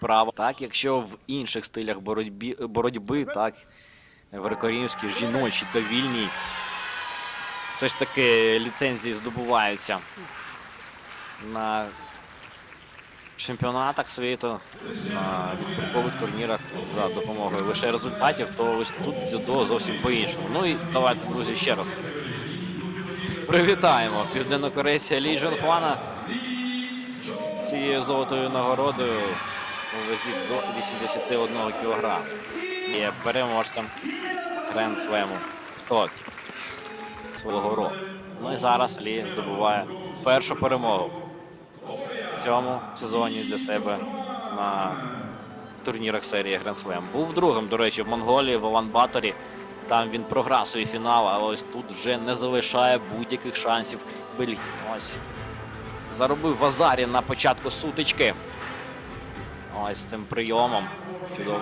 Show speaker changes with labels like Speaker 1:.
Speaker 1: право. Так, якщо в інших стилях боротьбі, боротьби, так, греко-римській, жіночій та вільній, все ж таки ліцензії здобуваються на чемпіонатах світу, на відбіркових турнірах за допомогою лише результатів, то ось тут дзюдо зовсім по-іншому. Ну і давайте, друзі, ще раз привітаємо південнокорейця Лі Джонхвана з цією золотою нагородою у вазі до 81 кг. Є переможцем Гранд Слему в Токіо свого року. Ну і зараз Лі здобуває першу перемогу в цьому сезоні для себе на турнірах серії Slam. Був другим, до речі, в Монголії, в Улан-Баторі. Там він програв свій фінал, але ось тут вже не залишає будь-яких шансів. Бель... Ось. Заробив Азарі на початку сутички. Ось цим прийомом. Чудово